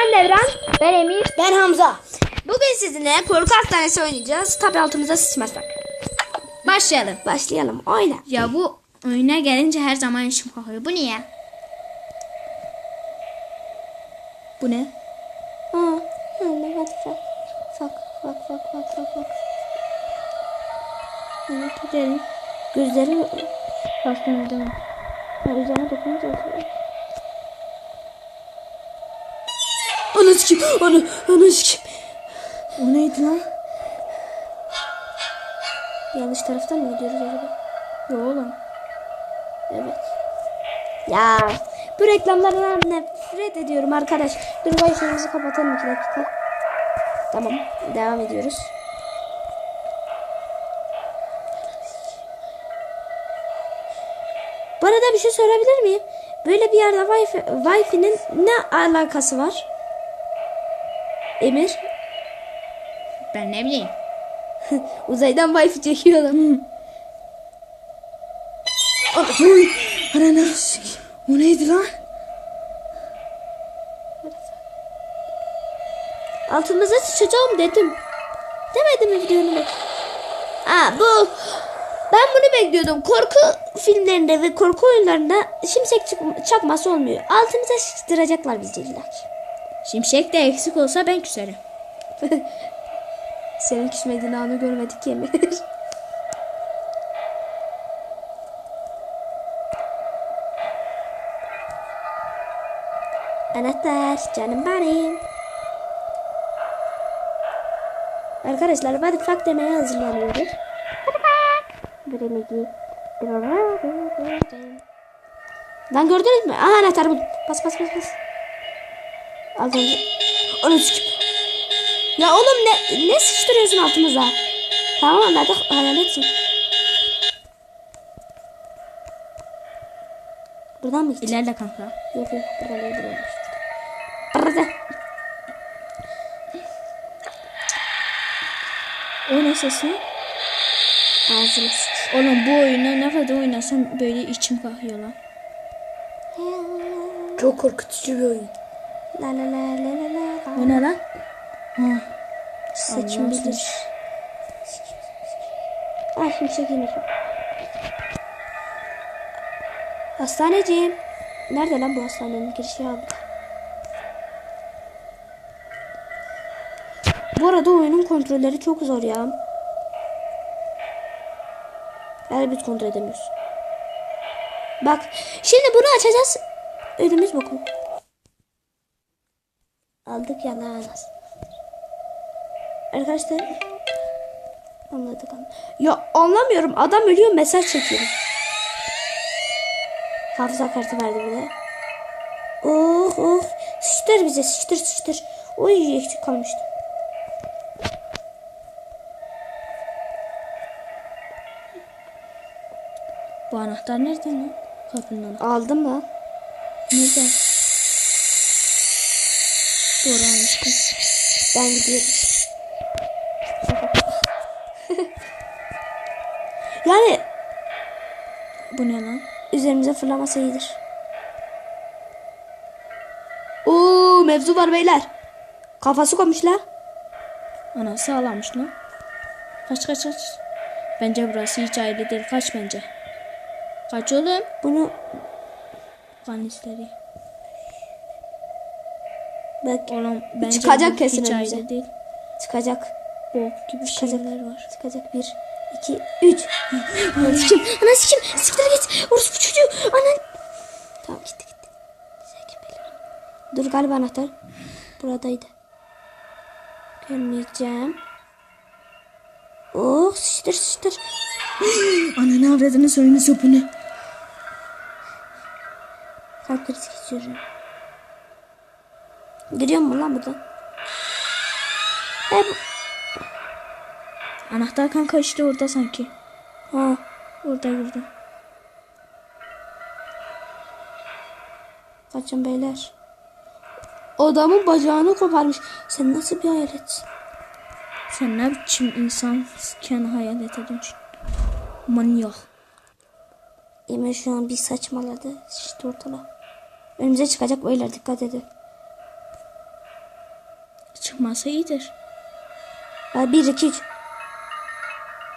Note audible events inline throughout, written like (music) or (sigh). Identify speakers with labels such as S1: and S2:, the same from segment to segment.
S1: Ben Devran. Ben Emir.
S2: Ben Hamza.
S1: Bugün sizinle korku hastanesi oynayacağız. Tabi altımıza sıçmazsak.
S3: Başlayalım.
S1: Başlayalım. Oyna.
S3: Ya bu oyuna gelince her zaman işim kalkıyor. Bu niye? Bu ne?
S1: Aa, anne hadi bak. Bak bak bak bak bak. Evet gidelim. Gözleri
S3: Hastanede mi?
S1: Ha, üzerine dokununca
S2: Onu sikim. Onu. Onu sikim.
S3: O neydi lan?
S1: yanlış taraftan mı gidiyoruz acaba?
S3: Yok oğlum.
S1: Evet. Ya bu reklamlardan nefret ediyorum arkadaş. Dur bu şeyimizi kapatalım iki dakika. Tamam devam ediyoruz. Bu arada bir şey sorabilir miyim? Böyle bir yerde Wi-Fi, Wi-Fi'nin ne alakası var? Emir
S3: Ben ne bileyim. (laughs)
S1: uzaydan Wi-Fi çekiyor adam.
S2: Oy. Sikim. O neydi lan?
S1: Altımıza sıçacağım dedim. Demedim mi videonun? Aa bu. Ben bunu bekliyordum. Korku filmlerinde ve korku oyunlarında şimşek çakması olmuyor. Altımıza sıçtıracaklar bizi illa ki.
S3: Şimşek de eksik olsa ben küserim. (laughs)
S1: Senin küsmediğin anı görmedik Emir. Anahtar canım benim. Arkadaşlar hadi fak demeye hazırlanıyoruz. Gremigi. Lan gördünüz mü? Aha anahtar buldum. Bas bas bas bas. Az önce. Onu sikim. Ya oğlum ne ne sıçtırıyorsun altımıza? Tamam anladık hayaletsin. Buradan mı gideceğiz?
S3: İlerle kanka.
S1: Yok yok buradan değil buradan. Burada.
S3: O ne sesi?
S1: Ağzını sıç.
S3: Oğlum bu oyunu ne kadar oynasam böyle içim kalkıyor lan.
S2: Çok korkutucu bir oyun.
S1: La la la la la la.
S3: O ne lan? Ha. Allah
S1: bilir. Ah şimdi çekeyim. Hastaneciğim. Nerede lan bu hastanenin girişi abi? Bu arada oyunun kontrolleri çok zor ya. Yani biz kontrol edemiyoruz. Bak şimdi bunu açacağız. Ödümüz boku. Aldık ya lan. Arkadaşlar anladık anladık. Ya anlamıyorum. Adam ölüyor mesaj çekiyor. Hafıza kartı verdi bile. Oh oh. Sıçtır bize sıçtır sıçtır. Oy eksik kalmıştı.
S3: Bu anahtar nereden lan? Kapının anahtarı.
S1: Aldın mı?
S3: Nereden? Doğru almıştım.
S1: Ben gidiyorum. (laughs) yani
S3: Bu ne lan?
S1: üzerimize fırlaması iyidir. Oo mevzu var beyler. Kafası koymuşlar.
S3: Anası ağlamış lan. Kaç kaç kaç. Bence burası hiç aile değil. Kaç bence. Kaç oğlum?
S1: Bunu
S3: Kan istedi.
S1: Bak
S3: Oğlum bence
S1: Çıkacak kesin
S3: hiç
S1: önümüze.
S3: değil.
S1: çıkacak.
S3: Bok gibi
S1: Çıkacak.
S3: şeyler var.
S1: Çıkacak bir, iki, üç. Ana sikim, ana sikim. Siktir git. Orası bu çocuğu. Anan. Tamam gitti gitti. Dur galiba anahtar. Buradaydı. Görmeyeceğim. Oh sıçtır sıçtır. (gasps)
S3: Ananı avradını söyleme sopunu.
S1: Kalp krizi geçiyorum. Giriyor mu lan buradan? Bu-
S3: Anahtar kanka işte orada sanki.
S1: ha.
S3: Orada girdi.
S1: Kaçın beyler. Adamın bacağını koparmış. Sen nasıl bir hayaletsin?
S3: Sen ne biçim insanken hayalete dönüştün? Manyak.
S1: Emre şu an bir saçmaladı. İşte ortada. Önümüze çıkacak beyler dikkat edin.
S3: Çıkması iyidir.
S1: Ha, 1 2 3.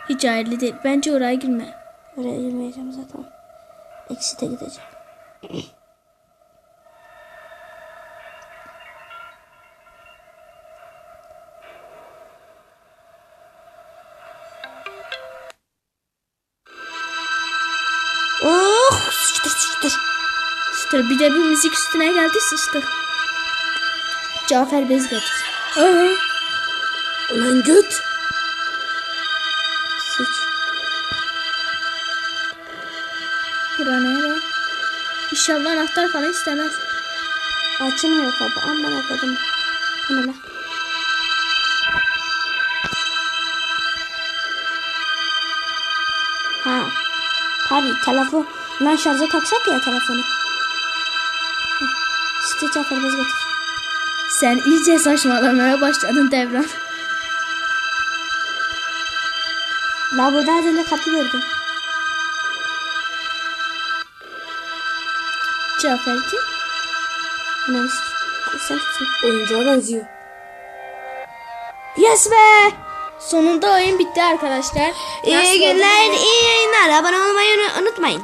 S3: Hiç hayırlı değil. Bence oraya girme.
S1: Oraya girmeyeceğim zaten. Eksite gideceğim. Oh, sıçtır sıçtır.
S3: Sıçtır. Bir de bir müzik üstüne geldi sıçtır. Cafer bez getir. Aha.
S2: Ulan göt.
S1: Sıç.
S3: Bura nere? İnşallah anahtar falan istemez.
S1: Açılmıyor kapı. Aman akıdım. Bu ne lan? Ha. Tabii telefon. Lan şarja taksak ya telefonu. Çafer bez getir.
S3: Sen iyice saçmalamaya başladın Devran.
S1: La burada az önce kapı gördüm.
S3: Cafer kim?
S1: Bu ne? Sen kimsin?
S2: Oyuncağa benziyor.
S1: Yes be!
S3: Sonunda oyun bitti arkadaşlar. Nasıl
S1: İyi
S3: oldu
S1: günler, iyi yayınlar. Abone olmayı unutmayın.